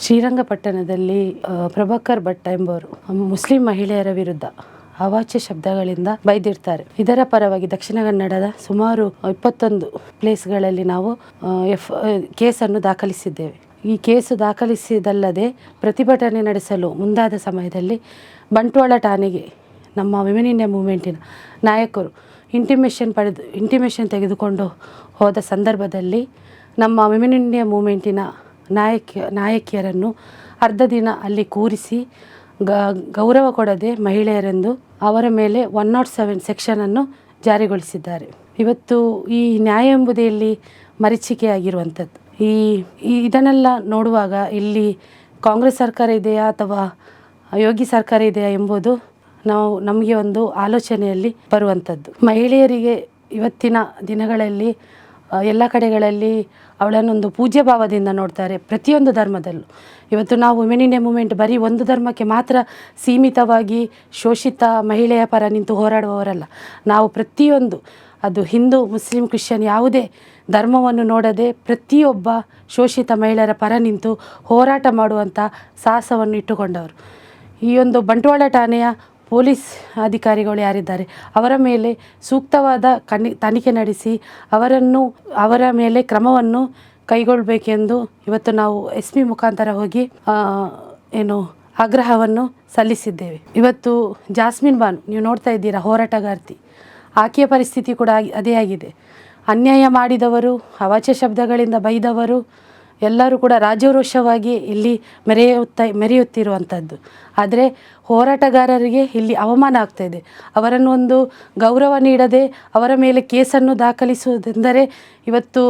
ಶ್ರೀರಂಗಪಟ್ಟಣದಲ್ಲಿ ಪ್ರಭಾಕರ್ ಭಟ್ ಎಂಬುವರು ಮುಸ್ಲಿಂ ಮಹಿಳೆಯರ ವಿರುದ್ಧ ಅವಾಚ್ಯ ಶಬ್ದಗಳಿಂದ ಬೈದಿರ್ತಾರೆ. ಇದರ ಪರವಾಗಿ ದಕ್ಷಿಣ ಕನ್ನಡದ ಸುಮಾರು ಇಪ್ಪತ್ತೊಂದು ಪ್ಲೇಸ್ಗಳಲ್ಲಿ ನಾವು ಎಫ್ ಕೇಸನ್ನು ದಾಖಲಿಸಿದ್ದೇವೆ. ಈ ಕೇಸು ದಾಖಲಿಸಿದಲ್ಲದೆ ಪ್ರತಿಭಟನೆ ನಡೆಸಲು ಮುಂದಾದ ಸಮಯದಲ್ಲಿ ಬಂಟ್ವಾಳ ಠಾಣೆಗೆ ನಮ್ಮ ವಿಮೆನ್ ಇಂಡಿಯಾ ಮೂವ್ಮೆಂಟಿನ ನಾಯಕರು ಇಂಟಿಮೇಷನ್ ಪಡೆದು ಇಂಟಿಮೇಷನ್ ತೆಗೆದುಕೊಂಡು ಹೋದ ಸಂದರ್ಭದಲ್ಲಿ ನಮ್ಮ ವಿಮೆನ್ ಇಂಡಿಯಾ ಮೂವ್ಮೆಂಟಿನ ನಾಯಕ, ನಾಯಕಿಯರನ್ನು ಅರ್ಧ ದಿನ ಅಲ್ಲಿ ಕೂರಿಸಿ ಗ, ಗೌರವ ಕೊಡದೆ ಮಹಿಳೆಯರೆಂದು ಅವರ ಮೇಲೆ ಒನ್ ನಾಟ್ ಸೆವೆನ್ ಸೆಕ್ಷನನ್ನು ಜಾರಿಗೊಳಿಸಿದ್ದಾರೆ. ಇವತ್ತು ಈ ನ್ಯಾಯ ಎಂಬುದೇ ಮರೀಚಿಕೆಯಾಗಿರುವಂಥದ್ದು. ಈ ಇದನ್ನೆಲ್ಲ ನೋಡುವಾಗ ಇಲ್ಲಿ ಕಾಂಗ್ರೆಸ್ ಸರ್ಕಾರ ಇದೆಯಾ ಅಥವಾ ಯೋಗಿ ಸರ್ಕಾರ ಇದೆಯಾ ಎಂಬುದು ನಾವು, ನಮಗೆ ಒಂದು ಆಲೋಚನೆಯಲ್ಲಿ ಬರುವಂಥದ್ದು. ಮಹಿಳೆಯರಿಗೆ ಇವತ್ತಿನ ದಿನಗಳಲ್ಲಿ ಎಲ್ಲ ಕಡೆಗಳಲ್ಲಿ ಅವಳನ್ನೊಂದು ಪೂಜ್ಯ ಭಾವದಿಂದ ನೋಡ್ತಾರೆ ಪ್ರತಿಯೊಂದು ಧರ್ಮದಲ್ಲೂ. ಇವತ್ತು ನಾವು ವುಮೆನ್ ಇಂಡಿಯಾ ಮೂಮೆಂಟ್ ಬರೀ ಒಂದು ಧರ್ಮಕ್ಕೆ ಮಾತ್ರ ಸೀಮಿತವಾಗಿ ಶೋಷಿತ ಮಹಿಳೆಯ ಪರ ನಿಂತು ಹೋರಾಡುವವರಲ್ಲ. ನಾವು ಪ್ರತಿಯೊಂದು, ಅದು ಹಿಂದೂ, ಮುಸ್ಲಿಂ, ಕ್ರಿಶ್ಚಿಯನ್ ಯಾವುದೇ ಧರ್ಮವನ್ನು ನೋಡದೆ ಪ್ರತಿಯೊಬ್ಬ ಶೋಷಿತ ಮಹಿಳೆಯರ ಪರ ನಿಂತು ಹೋರಾಟ ಮಾಡುವಂಥ ಸಾಹಸವನ್ನು ಇಟ್ಟುಕೊಂಡವರು. ಈ ಒಂದು ಬಂಟ್ವಾಳ ಠಾಣೆಯ ಪೊಲೀಸ್ ಅಧಿಕಾರಿಗಳು ಯಾರಿದ್ದಾರೆ? ಅವರ ಮೇಲೆ ಸೂಕ್ತವಾದ ಕಣಿ, ತನಿಖೆ ನಡೆಸಿ ಅವರನ್ನು, ಅವರ ಮೇಲೆ ಕ್ರಮವನ್ನು ಕೈಗೊಳ್ಳಬೇಕೆಂದು ಇವತ್ತು ನಾವು ಎಸ್ ಪಿ ಮುಖಾಂತರ ಹೋಗಿ ಏನು ಆಗ್ರಹವನ್ನು ಸಲ್ಲಿಸಿದ್ದೇವೆ. ಇವತ್ತು ಜಾಸ್ಮಿನ್ ಬಾನ್, ನೀವು ನೋಡ್ತಾ ಇದ್ದೀರಾ, ಹೋರಾಟಗಾರ್ತಿ. ಆಕೆಯ ಪರಿಸ್ಥಿತಿ ಕೂಡ ಅದೇ ಆಗಿದೆ. ಅನ್ಯಾಯ ಮಾಡಿದವರು, ಅವಾಚ್ಯ ಶಬ್ದಗಳಿಂದ ಬೈದವರು ಎಲ್ಲರೂ ಕೂಡ ರಾಜರೋಷವಾಗಿ ಇಲ್ಲಿ ಮೆರೆಯುತ್ತಾ, ಮೆರೆಯುತ್ತಿರುವಂಥದ್ದು. ಆದರೆ ಹೋರಾಟಗಾರರಿಗೆ ಇಲ್ಲಿ ಅವಮಾನ ಆಗ್ತಾ ಇದೆ. ಅವರನ್ನು ಒಂದು ಗೌರವ ನೀಡದೆ ಅವರ ಮೇಲೆ ಕೇಸನ್ನು ದಾಖಲಿಸುವುದೆಂದರೆ ಇವತ್ತು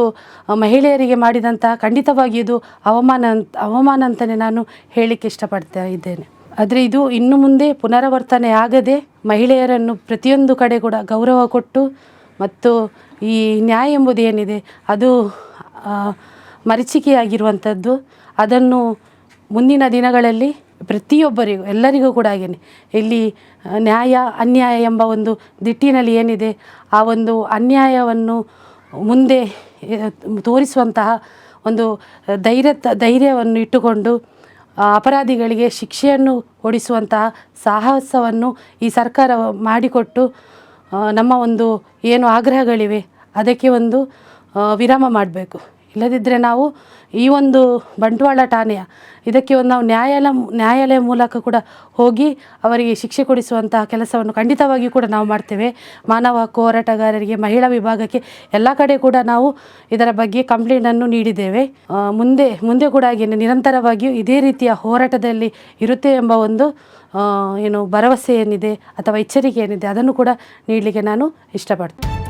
ಮಹಿಳೆಯರಿಗೆ ಮಾಡಿದಂಥ ಖಂಡಿತವಾಗಿ ಇದು ಅವಮಾನ ಅವಮಾನ ಅಂತಲೇ ನಾನು ಹೇಳಲಿಕ್ಕೆ ಇಷ್ಟಪಡ್ತಾ ಇದ್ದೇನೆ. ಆದರೆ ಇದು ಇನ್ನು ಮುಂದೆ ಪುನರಾವರ್ತನೆ ಆಗದೆ ಮಹಿಳೆಯರನ್ನು ಪ್ರತಿಯೊಂದು ಕಡೆ ಕೂಡ ಗೌರವ ಕೊಟ್ಟು ಮತ್ತು ಈ ನ್ಯಾಯ ಎಂಬುದು ಏನಿದೆ, ಅದು ಮರೀಚಿಕೆಯಾಗಿರುವಂಥದ್ದು, ಅದನ್ನು ಮುಂದಿನ ದಿನಗಳಲ್ಲಿ ಪ್ರತಿಯೊಬ್ಬರಿಗೂ, ಎಲ್ಲರಿಗೂ ಕೂಡ ಹಾಗೇನೆ. ಇಲ್ಲಿ ನ್ಯಾಯ, ಅನ್ಯಾಯ ಎಂಬ ಒಂದು ದಿಟ್ಟಿನಲ್ಲಿ ಏನಿದೆ, ಆ ಒಂದು ಅನ್ಯಾಯವನ್ನು ಮುಂದೆ ತೋರಿಸುವಂತಹ ಒಂದು ಧೈರ್ಯ, ಧೈರ್ಯವನ್ನು ಇಟ್ಟುಕೊಂಡು ಅಪರಾಧಿಗಳಿಗೆ ಶಿಕ್ಷೆಯನ್ನು ಕೊಡಿಸುವಂತಹ ಸಾಹಸವನ್ನು ಈ ಸರ್ಕಾರ ಮಾಡಿಕೊಟ್ಟು ನಮ್ಮ ಒಂದು ಏನು ಆಗ್ರಹಗಳಿವೆ, ಅದಕ್ಕೆ ಒಂದು ವಿರಾಮ ಮಾಡಬೇಕು. ಇಲ್ಲದಿದ್ದರೆ ನಾವು ಈ ಒಂದು ಬಂಟ್ವಾಳ ಠಾಣೆಯ ಇದಕ್ಕೆ ಒಂದು ನಾವು ನ್ಯಾಯಾಲಯ ನ್ಯಾಯಾಲಯ ಮೂಲಕ ಕೂಡ ಹೋಗಿ ಅವರಿಗೆ ಶಿಕ್ಷೆ ಕೊಡಿಸುವಂತಹ ಕೆಲಸವನ್ನು ಖಂಡಿತವಾಗಿಯೂ ಕೂಡ ನಾವು ಮಾಡ್ತೇವೆ. ಮಾನವ ಹಕ್ಕು ಹೋರಾಟಗಾರರಿಗೆ, ಮಹಿಳಾ ವಿಭಾಗಕ್ಕೆ ಎಲ್ಲ ಕಡೆ ಕೂಡ ನಾವು ಇದರ ಬಗ್ಗೆ ಕಂಪ್ಲೇಂಟನ್ನು ನೀಡಿದ್ದೇವೆ. ಮುಂದೆ ಮುಂದೆ ಕೂಡ ಹಾಗೆಯೇ ನಿರಂತರವಾಗಿಯೂ ಇದೇ ರೀತಿಯ ಹೋರಾಟದಲ್ಲಿ ಇರುತ್ತೆ ಎಂಬ ಒಂದು ಏನು ಭರವಸೆ ಏನಿದೆ ಅಥವಾ ಎಚ್ಚರಿಕೆ ಏನಿದೆ ಅದನ್ನು ಕೂಡ ನೀಡಲಿಕ್ಕೆ ನಾನು ಇಷ್ಟಪಡ್ತೇನೆ.